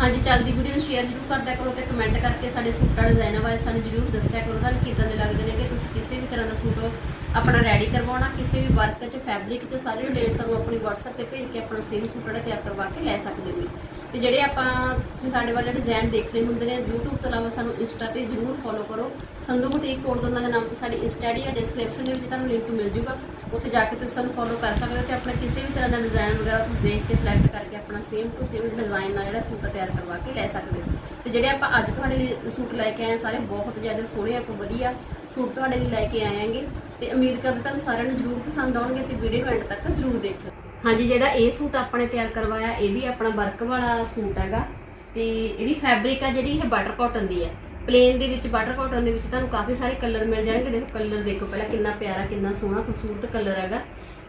ਹਾਂਜੀ, ਚੱਲਦੀ ਵੀਡੀਓ ਨੂੰ ਸ਼ੇਅਰ ਜ਼ਰੂਰ ਕਰਦਿਆ ਕਰੋ ਤੇ ਕਮੈਂਟ ਕਰਕੇ ਸਾਡੇ ਸੂਟਾਂ ਡਿਜ਼ਾਈਨਾਂ ਬਾਰੇ ਸਾਨੂੰ ਜ਼ਰੂਰ ਦੱਸਿਆ ਕਰੋ। ਤੁਹਾਨੂੰ ਕਿੱਦਾਂ ਦੇ ਲੱਗਦੇ ਨੇ ਕਿ ਤੁਸੀਂ ਕਿਸੇ ਵੀ ਤਰ੍ਹਾਂ ਦਾ ਸੂਟ ਆਪਣਾ ਰੈਡੀ ਕਰਵਾਉਣਾ, ਕਿਸੇ ਵੀ ਵਰਕ 'ਚ ਫੈਬਰਿਕ 'ਚ, ਸਾਰੇ ਡਿਟੇਲ ਸਾਨੂੰ ਆਪਣੀ WhatsApp ਤੇ ਭੇਜ ਕੇ ਆਪਣਾ ਸੇਮ ਸੂਟ ਜਿਹੜਾ ਤਿਆਰ ਕਰਵਾ ਕੇ ਲੈ ਸਕਦੇ ਹੋ। ਤੇ ਜਿਹੜੇ ਆਪਾਂ ਤੁਸੀਂ ਸਾਡੇ ਵਾਲੇ ਡਿਜ਼ਾਈਨ ਦੇਖਣੇ ਹੁੰਦੇ ਨੇ YouTube ਤੋਂ ਇਲਾਵਾ ਸਾਨੂੰ ਇੰਸਟਾ ਤੇ ਜ਼ਰੂਰ ਫੋਲੋ ਕਰੋ। ਸੰਧੂ ਬੁਟੀਕ ਕੋਡ ਦੋਨਾਂ ਦੇ ਨਾਮ ਤੇ ਸਾਡੀ ਇੰਸਟਾ ਆਈਡੀ ਜਾਂ ਡਿਸਕ੍ਰਿਪਸ਼ਨ ਦੇ ਵਿੱਚ ਤੁਹਾਨੂੰ ਲਿੰਕ ਮਿਲ ਜੂਗਾ। ਉੱਥੇ ਜਾ ਕੇ ਤੁਸੀਂ ਸਾਨੂੰ ਫੋਲੋ ਕਰ ਸਕਦੇ ਹੋ ਤੇ ਆਪਣਾ ਕਿਸੇ ਵੀ ਤਰ੍ਹਾਂ ਦਾ ਡਿਜ਼ਾਈਨ ਵਗੈਰਾ ਤੁਸੀਂ ਦੇਖ ਕੇ ਸਿਲੈਕਟ ਕਰਕੇ ਆਪਣਾ ਸੇਮ ਟੂ ਸੇਮ ਡਿਜ਼ਾਈਨ ਨਾਲ ਜਿਹੜਾ ਸੂਟ ਤਿਆਰ ਕਰਵਾ ਕੇ ਲੈ ਸਕਦੇ ਹੋ। ਤੇ ਜਿਹੜੇ ਆਪਾਂ ਅੱਜ ਤੁਹਾਡੇ ਲਈ ਸੂਟ ਲੈ ਕੇ ਆਏ ਹਾਂ, ਸਾਰੇ ਬਹੁਤ ਜ਼ਿਆਦਾ ਸੋਹਣੇ ਆਪਾਂ ਵਧੀਆ ਸੂਟ ਤੁਹਾਡੇ ਲਈ ਲੈ ਕੇ ਆਏ ਆਂਗੇ ਤੇ ਉਮੀਦ ਕਰਦੇ ਤੁਹਾਨੂੰ ਸਾਰਿਆਂ ਨੂੰ ਜ਼ਰੂਰ ਪਸੰਦ ਆਉਣਗੇ ਤੇ ਵੀਡੀਓ ਨੂੰ ਐਂਡ ਤੱਕ ਜ਼ਰੂਰ ਦੇਖਿਓ। ਹਾਂਜੀ, ਜਿਹੜਾ ਇਹ ਸੂਟ ਆਪਾਂ ਨੇ ਤਿਆਰ ਕਰਵਾਇਆ, ਇਹ ਵੀ ਆਪਣਾ ਵਰਕ ਵਾਲਾ ਸੂਟ ਹੈਗਾ। ਤੇ ਇਹਦੀ ਫੈਬਰਿਕ ਆ ਜਿਹੜੀ, ਇਹ ਬਟਰ ਕਾਟਨ ਦੀ ਹੈ। ਪਲੇਨ ਦੇ ਵਿੱਚ ਬਟਰ ਕਾਟਨ ਦੇ ਵਿੱਚ ਤੁਹਾਨੂੰ ਕਾਫੀ ਸਾਰੇ ਕਲਰ ਮਿਲ ਜਾਣਗੇ। ਦੇਖੋ ਕਲਰ ਦੇਖੋ ਪਹਿਲਾਂ ਕਿੰਨਾ ਪਿਆਰਾ, ਕਿੰਨਾ ਸੋਹਣਾ, ਖੂਬਸੂਰਤ ਕਲਰ ਹੈਗਾ।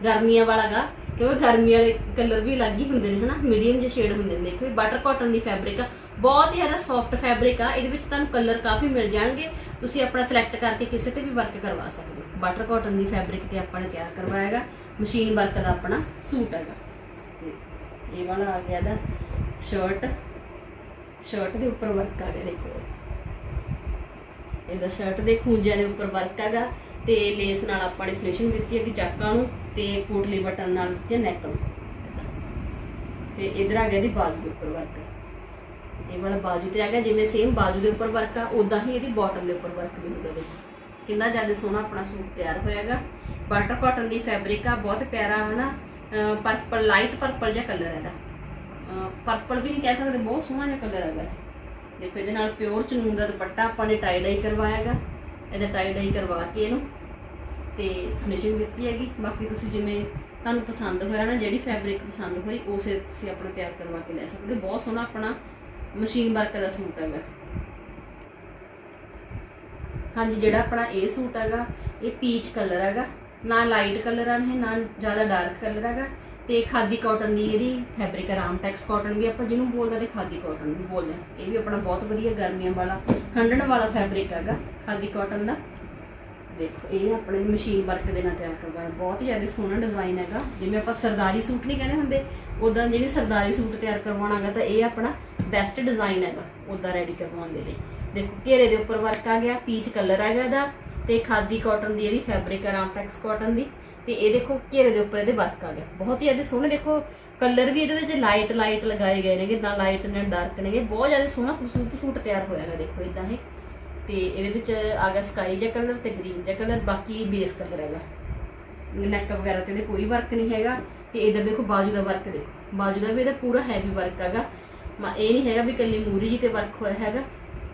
ਗਰਮੀਆਂ ਵਾਲਾ ਗਾ, ਕਿਉਂਕਿ ਗਰਮੀ ਵਾਲੇ ਕਲਰ ਵੀ ਅਲੱਗ ਹੀ ਹੁੰਦੇ ਨੇ, ਹਨਾ? ਮੀਡੀਅਮ ਜਿਹੇ ਸ਼ੇਡ ਹੁੰਦੇ ਨੇ। ਦੇਖੋ ਬਟਰ ਕਾਟਨ ਦੀ ਫੈਬਰਿਕ ਆ। ਬਹੁਤ ਹੀ ਜ਼ਿਆਦਾ ਸੌਫਟ ਫੈਬਰਿਕ ਆ। ਇਹਦੇ ਵਿੱਚ ਤੁਹਾਨੂੰ ਕਲਰ ਕਾਫੀ ਮਿਲ ਜਾਣਗੇ। ਤੁਸੀਂ ਆਪਣਾ ਸਿਲੈਕਟ ਕਰਕੇ ਕਿਸੇ ਤੇ ਵੀ ਵਰਕ ਕਰਵਾ ਸਕਦੇ ਹੋ। ਬਟਰ ਕਾਟਨ ਦੀ ਫੈਬਰਿਕ ਤੇ ਆਪਾਂ ਨੇ ਤਿਆਰ ਕਰਵਾਇਆ ਹੈਗਾ। ਮਸ਼ੀਨ ਵਰਕ ਦਾ ਆਪਣਾ, ਸੂਟ ਹੈਗਾ। ਇਹ ਵਾਲਾ ਆ ਗਿਆ ਦਾ ਸ਼ਰਟ ਸ਼ਰਟ ਦੇ ਉੱਪਰ ਵਰਕ ਆ ਗਿਆ, ਦੇਖੋ ਇਹਦਾ ਸ਼ਰਟ ਦੇ ਖੂੰਜਿਆਂ ਦੇ ਉੱਪਰ ਵਰਕ ਹੈਗਾ ਤੇ ਲੇਸ ਨਾਲ ਆਪਾਂ ਨੇ ਫਿਨਿਸ਼ਿੰਗ ਦਿੱਤੀ ਹੈ ਕਿ ਚਾਕਾਂ ਨੂੰ ਤੇ ਕੋਟਲੀ ਬਟਨ ਨਾਲ ਦਿੱਤੀ ਨੈਕ ਨੂੰ। ਤੇ ਇਧਰ ਆ ਗਿਆ ਦੀ ਬਾਜੂ ਦੇ ਉੱਪਰ ਵਰਕ ਇਹ ਵਾਲਾ ਬਾਜੂ ਤੇ ਆ ਗਿਆ, ਜਿਵੇਂ ਸੇਮ ਬਾਜੂ ਦੇ ਉੱਪਰ ਵਰਕ ਆ ਉਦਾਂ ਹੀ ਇਹਦੀ ਬਾਟਮ ਦੇ ਉੱਪਰ ਵਰਕ ਵੀ ਹੁੰਦਾ ਦੇਖੋ। ਕਿੰਨਾ ਜ਼ਿਆਦਾ ਸੋਹਣਾ ਆਪਣਾ ਸੂਟ ਤਿਆਰ ਹੋਇਆਗਾ। ਬਟਰ ਕਾਟਨ ਦੀ ਫੈਬਰਿਕ ਆ, ਬਹੁਤ ਪਿਆਰਾ ਹਨਾ ਪਰਪਲ ਲਾਈਟ ਪਰਪਲ ਜਿਹਾ ਕਲਰ ਇਹਦਾ। ਪਰਪਲ ਵੀ ਨਹੀਂ ਕਹਿ ਸਕਦੇ, ਬਹੁਤ ਸੋਹਣਾ ਜਿਹਾ ਕਲਰ ਹੈਗਾ ਦੇਖੋ ਇਹਦੇ ਨਾਲ ਪਿਓਰ ਚਨੂਨ ਦਾ ਦੁਪੱਟਾ ਆਪਾਂ ਨੇ ਟਾਈ ਡਾਈ ਕਰਵਾਇਆਗਾ। ਇਹਦਾ ਟਾਈ ਡਾਈ ਕਰਵਾ ਕੇ ਇਹਨੂੰ। ਤੇ ਫਿਨਿਸ਼ਿੰਗ ਦਿੱਤੀ ਹੈਗੀ। ਬਾਕੀ ਤੁਸੀਂ ਜਿਵੇਂ ਤੁਹਾਨੂੰ ਪਸੰਦ ਹੋਇਆ ਨਾ, ਜਿਹੜੀ ਫੈਬਰਿਕ ਪਸੰਦ ਹੋਈ, ਉਸੇ ਤੁਸੀਂ ਆਪਣਾ ਤਿਆਰ ਕਰਵਾ ਕੇ ਲੈ ਸਕਦੇ ਬਹੁਤ ਸੋਹਣਾ ਆਪਣਾ ਮਸ਼ੀਨ ਵਰਕ ਦਾ ਸੂਟ ਹੈਗਾ। ਹਾਂਜੀ, ਜਿਹੜਾ ਆਪਣਾ ਇਹ ਸੂਟ ਹੈਗਾ, ਇਹ ਪੀਚ ਕਲਰ ਹੈਗਾ। ਨਾ ਲਾਈਟ ਕਲਰ ਆ ਹੈ ਨਾ ਜ਼ਿਆਦਾ ਡਾਰਕ ਕਲਰ ਹੈਗਾ। ਤੇ ਖਾਦੀ ਕਾਟਨ ਦੀ ਇਹਦੀ ਫੈਬਰਿਕ ਆਰਾਮ ਟੈਕਸ ਕਾਟਨ ਵੀ ਆਪਾਂ ਜਿਹਨੂੰ ਬੋਲਦੇ ਤੇ ਖਾਦੀ ਕਾਟਨ ਵੀ ਬੋਲਦੇ ਆ। ਇਹ ਵੀ ਆਪਣਾ ਬਹੁਤ ਵਧੀਆ ਗਰਮੀਆਂ ਵਾਲਾ, ਹੰਡਣ ਵਾਲਾ ਫੈਬਰਿਕ ਹੈਗਾ ਖਾਦੀ ਕਾਟਨ ਦਾ। ਦੇਖੋ, ਇਹ ਆਪਣੇ ਮਸ਼ੀਨ ਵਰਕ ਦੇ ਨਾਲ ਤਿਆਰ ਕਰਵਾਇਆ। ਬਹੁਤ ਹੀ ਜ਼ਿਆਦਾ ਸੋਹਣਾ ਡਿਜ਼ਾਈਨ ਹੈਗਾ। ਜਿਵੇਂ ਆਪਾਂ ਸਰਦਾਰੀ ਸੂਟ ਨਹੀਂ ਕਹਿੰਦੇ ਹੁੰਦੇ ਉਦਾਂ ਜਿਹੜੀ ਸਰਦਾਰੀ ਸੂਟ ਤਿਆਰ ਕਰਵਾਉਣਾ ਹੈਗਾ ਤਾਂ ਇਹ ਆਪਣਾ ਬੈਸਟ ਡਿਜ਼ਾਈਨ ਹੈਗਾ ਉਦਾਂ ਰੈਡੀ ਕਰਵਾਉਣ ਦੇ ਲਈ। ਦੇਖੋ, ਘੇਰੇ ਦੇ ਉੱਪਰ ਵਰਕ ਆ ਗਿਆ ਪੀਚ ਕਲਰ ਹੈਗਾ ਇਹਦਾ, ਤੇ ਖਾਦੀ ਕਾਟਨ ਦੀ ਇਹਦੀ ਫੈਬਰਿਕ ਆ ਰਾਮਟੈਕਸ ਕਾਟਨ ਦੀ, ਤੇ ਇਹ ਦੇਖੋ ਘੇਰੇ ਦੇ ਉੱਪਰ ਇਹਦੇ ਵਰਕ ਆ ਗਿਆ। ਬਹੁਤ ਹੀ ਇਹਦੇ ਸੋਹਣੇ ਦੇਖੋ ਕਲਰ ਵੀ ਇਹਦੇ ਵਿੱਚ ਲਾਈਟ ਲਾਈਟ ਲਗਾਏ ਗਏ ਨੇਗੇ ਨਾ ਲਾਈਟ ਨਾ ਡਾਰਕ ਨੇਗੇ ਬਹੁਤ ਜ਼ਿਆਦਾ ਸੋਹਣਾ ਖੂਬਸੂਰਤ ਸੂਟ ਤਿਆਰ ਹੋਇਆ ਹੈਗਾ, ਦੇਖੋ ਇਦਾਂ ਇਹ ਤੇ ਇਹਦੇ ਵਿੱਚ ਆ ਗਿਆ ਸਕਾਈ ਜਿਹਾ ਕਲਰ ਤੇ ਗ੍ਰੀਨ ਜਿਹਾ ਕਲਰ ਬਾਕੀ ਬੇਸ ਕਲਰ ਹੈਗਾ। ਨੈਕ ਵਗੈਰਾ ਤੇ ਇਹਦੇ ਕੋਈ ਵਰਕ ਨਹੀਂ ਹੈਗਾ, ਤੇ ਇਧਰ ਦੇਖੋ ਬਾਜੂ ਦਾ ਵਰਕ ਦੇਖੋ। ਬਾਜੂ ਦਾ ਵੀ ਇਹਦਾ ਪੂਰਾ ਹੈਵੀ ਵਰਕ ਹੈਗਾ। ਮ- ਇਹ ਨਹੀਂ ਹੈਗਾ ਵੀ ਕੱਲੀ ਮੂਰੀ ਜੀ ਤੇ ਵਰਕ ਹੋਇਆ ਹੈਗਾ।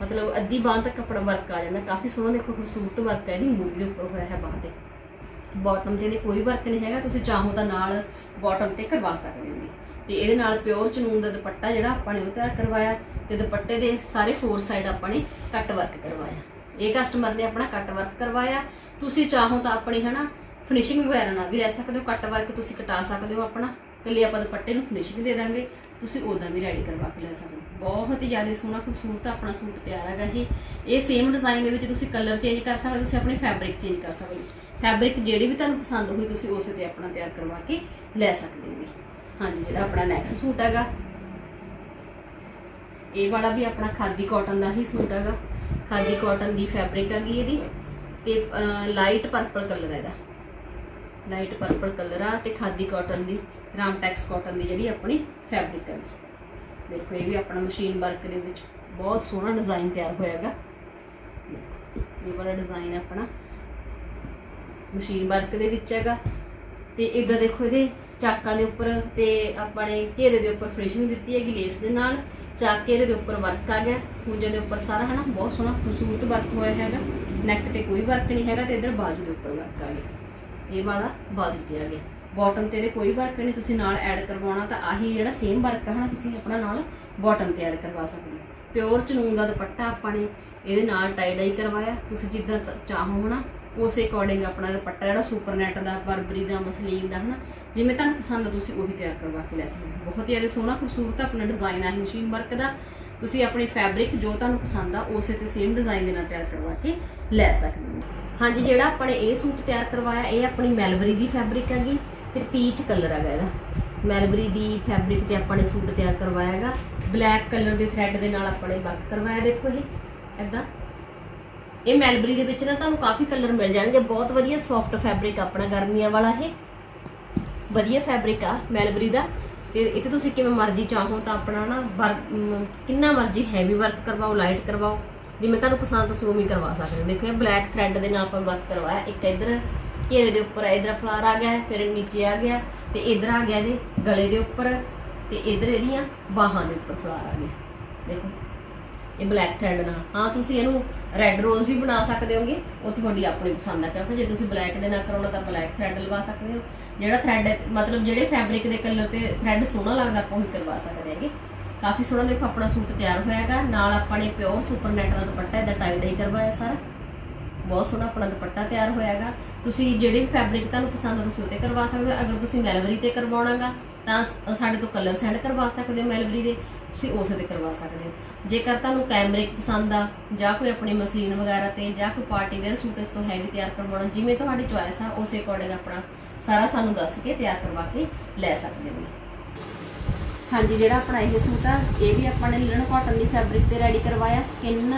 ਮਤਲਬ ਅੱਧੀ ਬਾਂਹ ਤੱਕ ਕੱਪੜਾ ਵਰਕ ਆ ਜਾਂਦਾ। ਕਾਫੀ ਸੋਹਣਾ ਦੇਖੋ, ਖੂਬਸੂਰਤ ਵਰਕ ਹੈ ਇਹਦੀ ਮੂਰੀ ਦੇ ਉੱਪਰ ਹੋਇਆ ਹੈ ਬਾਂਹ ਤੇ। ਬਾਟਮ ਤੇ ਇਹਦੇ ਕੋਈ ਵਰਕ ਨਹੀਂ ਹੈਗਾ। ਤੁਸੀਂ ਚਾਹੋ ਤਾਂ ਨਾਲ ਬਾਟਮ ਤੇ ਕਰਵਾ ਸਕਦੇ ਹੋ ਜੀ। ਤੇ ਇਹਦੇ ਨਾਲ ਪਿਓਰ ਚਨੂਨ ਦਾ ਦੁਪੱਟਾ ਜਿਹੜਾ ਆਪਾਂ ਨੇ ਉਹ ਤਿਆਰ ਕਰਵਾਇਆ। ਤੇ ਦੁਪੱਟੇ ਦੇ ਸਾਰੇ ਫੋਰ ਸਾਈਡ ਆਪਾਂ ਨੇ ਕੱਟ ਵਰਕ ਕਰਵਾਇਆ। ਇਹ ਕਸਟਮਰ ਨੇ ਆਪਣਾ ਕੱਟ ਵਰਕ ਕਰਵਾਇਆ। ਤੁਸੀਂ ਚਾਹੋ ਤਾਂ ਆਪਣੀ, ਹਨਾ ਫਿਨਿਸ਼ਿੰਗ ਵਗੈਰਾ ਨਾਲ ਵੀ ਰਹਿ ਸਕਦੇ ਹੋ। ਕੱਟ ਵਰਕ ਤੁਸੀਂ ਕਟਾ ਸਕਦੇ ਹੋ ਆਪਣਾ। ਕੱਲੀ ਆਪਾਂ ਦੁਪੱਟੇ ਨੂੰ ਫਿਨਿਸ਼ਿੰਗ ਦੇ ਦਾਂਗੇ, ਤੁਸੀਂ ਉਦਾਂ ਵੀ ਰੈਡੀ ਕਰਵਾ ਕੇ ਲੈ ਸਕਦੇ ਹੋ। ਬਹੁਤ ਹੀ ਜ਼ਿਆਦਾ ਸੋਹਣਾ ਖੂਬਸੂਰਤ ਆਪਣਾ ਸੂਟ ਤਿਆਰ ਹੈਗਾ ਇਹ। ਇਹ ਸੇਮ ਡਿਜ਼ਾਈਨ ਦੇ ਵਿੱਚ ਤੁਸੀਂ ਕਲਰ ਚੇਂਜ ਕਰ ਸਕਦੇ ਹੋ, ਤੁਸੀਂ ਆਪਣੀ ਫੈਬਰਿਕ ਚੇਂਜ ਕਰ ਸਕਦੇ ਫੈਬਰਿਕ ਜਿਹੜੀ ਵੀ ਤੁਹਾਨੂੰ ਪਸੰਦ ਹੋਈ, ਤੁਸੀਂ ਉਸੇ ਤੇ ਆਪਣਾ ਤਿਆਰ ਕਰਵਾ ਕੇ ਲੈ ਸਕਦੇ ਹੋ। ਹਾਂਜੀ, ਜਿਹੜਾ ਆਪਣਾ ਨੈਕਸਟ ਸੂਟ ਹੈਗਾ, ਇਹ ਵਾਲਾ ਵੀ ਆਪਣਾ ਖਾਦੀ ਕਾਟਨ ਦਾ ਹੀ ਸੂਟ ਹੈਗਾ। ਖਾਦੀ ਕਾਟਨ ਦੀ ਫੈਬਰਿਕ ਹੈਗੀ ਇਹਦੀ ਤੇ ਲਾਈਟ ਪਰਪਲ ਕਲਰ ਹੈ ਇਹਦਾ। ਲਾਈਟ ਪਰਪਲ ਕਲਰ ਆ ਤੇ ਖਾਦੀ ਕਾਟਨ ਦੀ। ਰਾਮਟੈਕਸ ਕਾਟਨ ਦੀ ਜਿਹੜੀ ਆਪਣੀ ਫੈਬਰਿਕ ਹੈ। ਦੇਖੋ, ਇਹ ਵੀ ਆਪਣਾ ਮਸ਼ੀਨ ਵਰਕ ਦੇ ਵਿੱਚ ਬਹੁਤ ਸੋਹਣਾ ਡਿਜ਼ਾਈਨ ਤਿਆਰ ਹੋਇਆ ਹੈਗਾ। ਇਹ ਵਾਲਾ ਡਿਜ਼ਾਈਨ ਆਪਣਾ ਮਸ਼ੀਨ ਵਰਕ ਦੇ ਵਿੱਚ ਹੈਗਾ। ਤੇ ਇਦਾਂ ਦੇਖੋ, ਇਹਦੇ ਚਾਕਾਂ ਦੇ ਉੱਪਰ ਤੇ ਆਪਾਂ ਨੇ ਘੇਰੇ ਦੇ ਉੱਪਰ ਫਿਨਿਸ਼ਿੰਗ ਦਿੱਤੀ ਹੈਗੀ ਲੇਸ ਦੇ ਨਾਲ। ਚਾਕ ਘੇਰੇ ਦੇ ਉੱਪਰ ਵਰਕ ਆ ਗਿਆ। ਖੂੰਜੇ ਦੇ ਉੱਪਰ ਸਾਰਾ ਹਨਾ, ਬਹੁਤ ਸੋਹਣਾ ਖੂਬਸੂਰਤ ਵਰਕ ਹੋਇਆ ਹੈਗਾ। ਨੈਕ ਤੇ ਕੋਈ ਵਰਕ ਨਹੀਂ ਹੈਗਾ ਤੇ ਇਧਰ ਬਾਜੂ ਦੇ ਉੱਪਰ ਵਰਕ ਆ ਗਿਆ। ਇਹ ਵਾਲਾ ਬਾਜੂ ਤੇ ਆ ਗਿਆ। ਬਾਟਮ ਤੇ ਇਹਦੇ ਕੋਈ ਵਰਕ ਨਹੀਂ, ਤੁਸੀਂ ਨਾਲ ਐਡ ਕਰਵਾਉਣਾ ਤਾਂ ਆਹੀ ਜਿਹੜਾ ਸੇਮ ਵਰਕ ਹੈ ਨਾ ਤੁਸੀਂ ਆਪਣਾ ਨਾਲ ਬਾਟਮ ਤੇ ਐਡ ਕਰਵਾ ਸਕਦੇ ਹੋ। ਪਿਓਰ ਚਨੂਨ ਦਾ ਦੁਪੱਟਾ ਆਪਾਂ ਨੇ ਇਹਦੇ ਨਾਲ ਟਾਈ ਡਾਈ ਕਰਵਾਇਆ। ਤੁਸੀਂ ਜਿੱਦਾਂ ਤ- ਚਾਹੋ ਹਨਾ, ਉਸੇ ਅਕੋਰਡਿੰਗ ਆਪਣਾ ਦੁਪੱਟਾ ਜਿਹੜਾ ਸੁਪਰ ਨੈਟ ਦਾ ਬਰਬਰੀ ਦਾ ਮਸਲੀਨ ਦਾ, ਹਨਾ? ਜਿਵੇਂ ਤੁਹਾਨੂੰ ਪਸੰਦ ਆ, ਤੁਸੀਂ ਉਹੀ ਤਿਆਰ ਕਰਵਾ ਕੇ ਲੈ ਸਕਦੇ ਹੋ। ਬਹੁਤ ਹੀ ਜ਼ਿਆਦਾ ਸੋਹਣਾ ਖੂਬਸੂਰਤ ਆਪਣਾ ਡਿਜ਼ਾਈਨ ਹੈ ਮਸ਼ੀਨ ਵਰਕ ਦਾ। ਤੁਸੀਂ ਆਪਣੀ ਫੈਬਰਿਕ ਜੋ ਤੁਹਾਨੂੰ ਪਸੰਦ ਆ, ਉਸੇ ਤੇ ਸੇਮ ਡਿਜ਼ਾਈਨ ਦੇ ਨਾਲ ਤਿਆਰ ਕਰਵਾ ਕੇ ਲੈ ਸਕਦੇ ਹੋ। ਹਾਂਜੀ, ਜਿਹੜਾ ਆਪਾਂ ਨੇ ਇਹ ਸੂਟ ਤਿਆਰ ਕਰਵਾਇਆ, ਇਹ ਆਪਣੀ ਮੈਲਵਰੀ ਦੀ ਫੈਬਰਿਕ ਹੈਗੀ। ਤੇ ਪੀਚ ਕਲਰ ਹੈਗਾ ਇਹਦਾ। ਮੈਲਬਰੀ ਦੀ ਫੈਬਰਿਕ ਤੇ ਆਪਾਂ ਨੇ ਸੂਟ ਤਿਆਰ ਕਰਵਾਇਆ ਹੈਗਾ। ਬਲੈਕ ਕਲਰ ਦੇ ਥ੍ਰੈਡ ਦੇ ਨਾਲ ਆਪਾਂ ਨੇ ਵਰਕ ਕਰਵਾਇਆ ਦੇਖੋ ਇਹ ਐਦਾਂ ਇਹ ਮੈਲਬਰੀ ਦੇ ਵਿੱਚ ਨਾ ਤੁਹਾਨੂੰ ਕਾਫੀ ਕਲਰ ਮਿਲ ਜਾਣਗੇ। ਬਹੁਤ ਵਧੀਆ ਸੌਫਟ ਫੈਬਰਿਕ ਆਪਣਾ ਗਰਮੀਆਂ ਵਾਲਾ ਇਹ। ਵਧੀਆ ਫੈਬਰਿਕ ਆ ਮੈਲਬਰੀ ਦਾ। ਤੇ ਇੱਥੇ ਤੁਸੀਂ ਕਿਵੇਂ ਮਰਜ਼ੀ ਚਾਹੋ ਤਾਂ ਆਪਣਾ ਨਾ ਕਿੰਨਾ ਮਰਜ਼ੀ ਹੈਵੀ ਵਰਕ ਕਰਵਾਓ ਲਾਈਟ ਕਰਵਾਓ। ਜਿਵੇਂ ਤੁਹਾਨੂੰ ਪਸੰਦ, ਤੁਸੀਂ ਉਵੇਂ ਕਰਵਾ ਸਕਦੇ ਹੋ। ਦੇਖੋ ਇਹ ਬਲੈਕ ਥ੍ਰੈਡ ਦੇ ਨਾਲ ਆਪਾਂ ਵਰਕ ਕਰਵਾਇਆ। ਇੱਕ ਇਧਰ ਘੇਰੇ ਦੇ ਉੱਪਰ ਇਧਰ ਫਲਾਰ ਆ ਗਿਆ, ਫਿਰ ਨੀਚੇ ਆ ਗਿਆ, ਤੇ ਇਧਰ ਆ ਗਿਆ ਇਹਦੇ ਗਲੇ ਦੇ ਉੱਪਰ, ਤੇ ਇਧਰ ਇਹਦੀਆਂ ਬਾਹਾਂ ਦੇ ਉੱਪਰ ਫਲਾਰ ਆ ਗਿਆ ਦੇਖੋ, ਇਹ ਬਲੈਕ ਥ੍ਰੈਡ ਨਾਲ। ਹਾਂ, ਤੁਸੀਂ ਇਹਨੂੰ ਰੈੱਡ ਰੋਜ਼ ਵੀ ਬਣਾ ਸਕਦੇ ਹੋਗੇ, ਉਹ ਤੁਹਾਡੀ ਆਪਣੀ ਪਸੰਦ ਆ, ਕਿਉਂਕਿ ਜੇ ਤੁਸੀਂ ਬਲੈਕ ਦੇ ਨਾਲ ਕਰਾਉਣਾ ਤਾਂ ਬਲੈਕ ਥ੍ਰੈਡ ਲਵਾ ਸਕਦੇ ਹੋ। ਜਿਹੜਾ ਥ੍ਰੈਡ ਮਤਲਬ ਜਿਹੜੇ ਫੈਬਰਿਕ ਦੇ ਕਲਰ ਤੇ ਥ੍ਰੈਡ ਸੋਹਣਾ ਲੱਗਦਾ, ਆਪਾਂ ਉਹੀ ਕਰਵਾ ਸਕਦੇ ਹੈਗੇ। ਕਾਫੀ ਸੋਹਣਾ, ਦੇਖੋ, ਆਪਣਾ ਸੂਟ ਤਿਆਰ ਹੋਇਆ ਹੈਗਾ ਨਾਲ ਆਪਾਂ ਨੇ ਪਿਓਰ ਸੁਪਰ ਨੈਟ ਦਾ ਦੁਪੱਟਾ, ਇਹਦਾ ਟਾਈ ਡਾਈ ਕਰਵਾਇਆ ਸਾਰਾ। ਬਹੁਤ ਸੋਹਣਾ ਆਪਣਾ ਦੁਪੱਟਾ ਤਿਆਰ ਹੋਇਆਗਾ। ਤੁਸੀਂ ਜਿਹੜੀ ਵੀ ਫੈਬਰਿਕ ਤੁਹਾਨੂੰ ਪਸੰਦ ਆ, ਤੁਸੀਂ ਉਹ ਤੇ ਕਰਵਾ ਸਕਦੇ ਹੋ। ਅਗਰ ਤੁਸੀਂ ਮੈਲਵਰੀ ਤੇ ਕਰਵਾਉਣਾਗਾ, ਤਾਂ ਸਾਡੇ ਤੋਂ ਕਲਰ ਸੈਂਡ ਕਰਵਾ ਸਕਦੇ ਹੋ ਮੈਲਵਰੀ ਦੇ। ਤੁਸੀਂ ਉਸੇ ਤੇ ਕਰਵਾ ਸਕਦੇ ਹੋ। ਜੇਕਰ ਤੁਹਾਨੂੰ ਕੈਮਰਿਕ ਪਸੰਦ ਆ, ਜਾਂ ਕੋਈ ਆਪਣੀ ਮਸਲੀਨ ਵਗੈਰਾ ਤੇ, ਜਾਂ ਕੋਈ ਪਾਰਟੀ ਵੇਅਰ ਸੂਟ ਇਸ ਤੋਂ ਹੈਵੀ ਤਿਆਰ ਕਰਵਾਉਣਾ, ਜਿਵੇਂ ਤੁਹਾਡੀ ਚੁਆਇਸ ਆ, ਉਸੇ ਅਕੋਰਡਿੰਗ ਆਪਣਾ ਸਾਰਾ ਸਾਨੂੰ ਦੱਸ ਕੇ ਤਿਆਰ ਕਰਵਾ ਕੇ ਲੈ ਸਕਦੇ ਹੋ। ਹਾਂਜੀ, ਜਿਹੜਾ ਆਪਣਾ ਇਹ ਸੂਟ ਆ, ਇਹ ਵੀ ਆਪਾਂ ਨੇ ਲਿਨਨ ਕਾਟਨ ਦੀ ਫੈਬਰਿਕ ਤੇ ਰੈਡੀ ਕਰਵਾਇਆ। ਸਕਿਨ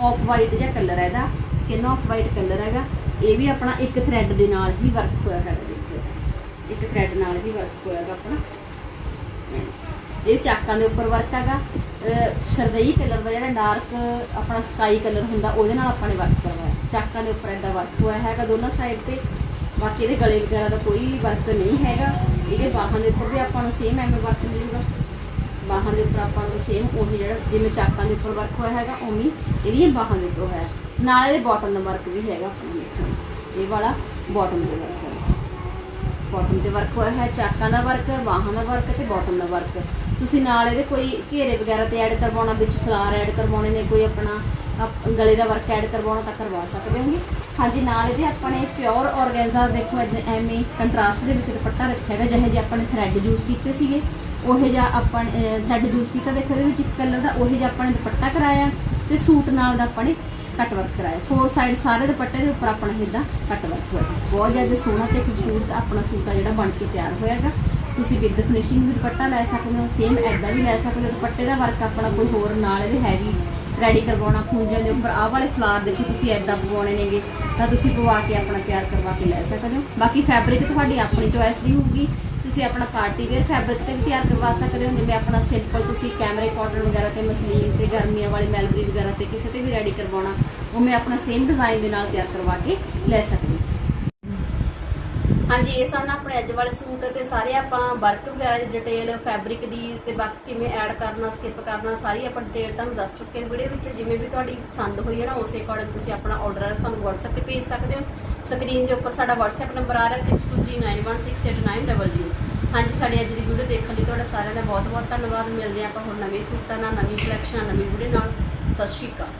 ਆਫ ਵਾਈਟ ਜਿਹਾ ਕਲਰ ਹੈ ਇਹਦਾ। ਸਕਿਨ ਆਫ ਵਾਈਟ ਕਲਰ ਹੈਗਾ। ਇਹ ਵੀ ਆਪਣਾ ਇੱਕ ਥ੍ਰੈਡ ਦੇ ਨਾਲ ਹੀ ਵਰਕ ਹੋਇਆ ਹੈਗਾ, ਦੇਖੋ। ਇੱਕ ਥ੍ਰੈਡ ਨਾਲ ਹੀ ਵਰਕ ਹੋਇਆ ਹੈਗਾ ਆਪਣਾ। ਇਹ ਚਾਕਾਂ ਦੇ ਉੱਪਰ ਵਰਕ ਹੈਗਾ। ਸ਼ਰਦਈ ਕਲਰ ਦਾ ਜਿਹੜਾ ਡਾਰਕ ਆਪਣਾ ਸਕਾਈ ਕਲਰ ਹੁੰਦਾ, ਉਹਦੇ ਨਾਲ ਆਪਾਂ ਨੇ ਵਰਕ ਕਰਵਾਇਆ। ਚਾਕਾਂ ਦੇ ਉੱਪਰ ਐਡਾ ਵਰਕ ਹੋਇਆ ਹੈਗਾ ਦੋਨਾਂ ਸਾਈਡ ਤੇ। ਬਾਕੀ ਇਹਦੇ ਗਲੇ ਵਗੈਰਾ ਦਾ ਕੋਈ ਵਰਕ ਨਹੀਂ ਹੈਗਾ। ਇਹਦੇ ਬਾਹਾਂ ਦੇ ਉੱਪਰ ਵੀ ਆਪਾਂ ਨੂੰ ਸੇਮ ਐਵੇਂ ਵਰਕ ਮਿਲੂਗਾ। ਬਾਹਾਂ ਦੇ ਉੱਪਰ ਆਪਾਂ ਨੂੰ ਸੇਮ ਉਹੀ ਜਿਹੜਾ ਜਿਵੇਂ ਚਾਕਾਂ ਦੇ ਉੱਪਰ ਵਰਕ ਹੋਇਆ ਹੈਗਾ, ਉਵੇਂ ਇਹਦੀਆਂ ਬਾਹਾਂ ਦੇ ਉੱਪਰ ਹੋਇਆ। ਨਾਲ ਇਹਦੇ ਬਾਟਮ ਦਾ ਵਰਕ ਵੀ ਹੈਗਾ ਆਪਾਂ ਨੂੰ ਦੇਖੋ ਇਹ ਵਾਲਾ ਬਾਟਮ ਦੇ ਵਰਕ ਹੈ ਬਾਟਮ ਤੇ ਵਰਕ ਹੋਇਆ ਹੈ, ਚਾਕਾਂ ਦਾ ਵਰਕ ਬਾਹਾਂ ਦਾ ਵਰਕ ਤੇ ਬਾਟਮ ਦਾ ਵਰਕ ਤੁਸੀਂ ਨਾਲ ਇਹਦੇ ਕੋਈ ਘੇਰੇ ਵਗੈਰਾ ਤੇ ਐਡ ਕਰਵਾਉਣਾ, ਵਿੱਚ ਫਲਾਰ ਐਡ ਕਰਵਾਉਣੇ ਨੇ, ਕੋਈ ਆਪਣਾ ਗਲੇ ਦਾ ਵਰਕ ਐਡ ਕਰਵਾਉਣਾ ਤਾਂ ਕਰਵਾ ਸਕਦੇ ਹੋਗੇ। ਹਾਂਜੀ, ਨਾਲ ਇਹਦੇ ਆਪਾਂ ਨੇ ਪਿਓਰ ਔਰਗੈਂਜ਼ਾ ਦੇਖੋ ਐਦ- ਐਵੇਂ ਕੰਟਰਾਸਟ ਦੇ ਵਿੱਚ ਦੁਪੱਟਾ ਰੱਖਿਆ ਹੈਗਾ ਜਿਹੇ ਜਿਹੇ ਆਪਾਂ ਨੇ ਥ੍ਰੈਡ ਯੂਜ਼ ਕੀਤੇ ਸੀਗੇ। ਉਹੇ ਜਿਹਾ ਆਪਾਂ ਥ੍ਰੈਡ ਯੂਜ਼ ਕੀਤਾ, ਦੇਖੋ ਇਹਦੇ ਵਿੱਚ ਇੱਕ ਕਲਰ ਦਾ ਉਹੇ ਜਿਹਾ ਆਪਾਂ ਨੇ ਦੁਪੱਟਾ ਕਰਾਇਆ ਤੇ ਸੂਟ ਨਾਲ ਦਾ ਆਪਾਂ ਨੇ ਕੱਟ ਵਰਕ ਕਰਾਇਆ। ਫੋਰ ਸਾਈਡ ਸਾਰੇ ਦੁਪੱਟੇ ਦੇ ਉੱਪਰ ਆਪਣਾ ਇਦਾਂ ਕੱਟ ਵਰਕ ਹੋਇਆ। ਬਹੁਤ ਜ਼ਿਆਦਾ ਸੋਹਣਾ ਤੇ ਖੂਬਸੂਰਤ ਆਪਣਾ ਸੂਟ ਆ ਜਿਹੜਾ ਬਣ ਕੇ ਤਿਆਰ ਹੋਇਆ ਹੈਗਾ। ਤੁਸੀਂ ਵਿਦ ਫਿਨਿਸ਼ਿੰਗ ਵੀ ਦੁਪੱਟਾ ਲੈ ਸਕਦੇ ਹੋ ਸੇਮ ਐਦਾਂ ਵੀ ਲੈ ਸਕਦੇ ਹੋ। ਦੁਪੱਟੇ ਦਾ ਵਰਕ ਆਪਣਾ ਕੋਈ ਹੋਰ ਨਾਲ ਇਹਦੇ ਹੈਵੀ ਰੈਡੀ ਕਰਵਾਉਣਾ ਖੂੰਜਿਆਂ ਦੇ ਉੱਪਰ। ਆਹ ਵਾਲੇ ਫਲਾਰ ਦੇਖੋ ਤੁਸੀਂ ਐਦਾਂ ਪਵਾਉਣੇ ਨੇਗੇ, ਤਾਂ ਤੁਸੀਂ ਪਵਾ ਕੇ ਆਪਣਾ ਤਿਆਰ ਕਰਵਾ ਕੇ ਲੈ ਸਕਦੇ ਹੋ। ਬਾਕੀ ਫੈਬਰਿਕ ਤੁਹਾਡੀ ਆਪਣੀ ਚੋਇਸ ਦੀ ਹੋਊਗੀ। ਤੁਸੀਂ ਆਪਣਾ ਪਾਰਟੀ ਵੇਅਰ ਫੈਬਰਿਕ ਤੇ ਵੀ ਤਿਆਰ ਕਰਵਾ ਸਕਦੇ ਹੋ। ਜਿਵੇਂ ਆਪਣਾ ਸਿੰਪਲ ਤੁਸੀਂ ਕੈਮਰੇ ਕਾਟਨ ਵਗੈਰਾ ਤੇ ਮਸਲੀਨ ਤੇ ਗਰਮੀਆਂ ਵਾਲੀ ਮੈਲਬਰੀ ਵਗੈਰਾ ਤੇ ਕਿਸੇ ਤੇ ਵੀ ਰੈਡੀ ਕਰਵਾਉਣਾ ਉਹ ਮੈਂ ਆਪਣਾ ਸੇਮ ਡਿਜ਼ਾਈਨ ਦੇ ਨਾਲ ਤਿਆਰ ਕਰਵਾ ਕੇ ਲੈ ਸਕਦੇ ਹਾਂਜੀ, ਇਹ ਸਨ ਆਪਣੇ ਅੱਜ ਵਾਲੇ ਸੂਟ ਤੇ ਸਾਰੇ ਆਪਾਂ ਵਰਕ ਵਗੈਰਾ ਦੀ ਡਿਟੇਲ ਫੈਬਰਿਕ ਦੀ ਤੇ ਬਾਕੀ ਕਿਵੇਂ ਐਡ ਕਰਨਾ ਸਕਿਪ ਕਰਨਾ, ਸਾਰੀ ਆਪਾਂ ਡਿਟੇਲ ਤੁਹਾਨੂੰ ਦੱਸ ਚੁੱਕੇ ਹਾਂ। ਵੀਡੀਓ ਵਿੱਚ ਜਿਵੇਂ ਵੀ ਤੁਹਾਡੀ ਪਸੰਦ ਹੋਈ ਹੈ ਨਾ, ਉਸੇ ਅਕੋਰਡਿੰਗ ਤੁਸੀਂ ਆਪਣਾ ਆਰਡਰ ਸਾਨੂੰ WhatsApp ਤੇ ਭੇਜ ਸਕਦੇ ਹੋ। ਸਕਰੀਨ ਦੇ ਉੱਪਰ ਸਾਡਾ WhatsApp ਨੰਬਰ ਆ ਰਿਹਾ 6239168900 ਹਾਂਜੀ, ਸਾਡੀ ਅੱਜ ਦੀ ਵੀਡੀਓ ਦੇਖਣ ਲਈ ਤੁਹਾਡਾ ਸਾਰਿਆਂ ਦਾ ਬਹੁਤ ਬਹੁਤ ਧੰਨਵਾਦ। ਮਿਲਦੇ ਹਾਂ ਆਪਾਂ ਹੁਣ ਨਵੇਂ ਸੂਟਾਂ ਨਾਲ, ਨਵੀਂ ਕਲੈਕਸ਼ਨ ਨਵੀਂ ਵੀਡੀਓ ਨਾਲ। ਸਤਿ ਸ਼੍ਰੀ ਅਕਾਲ।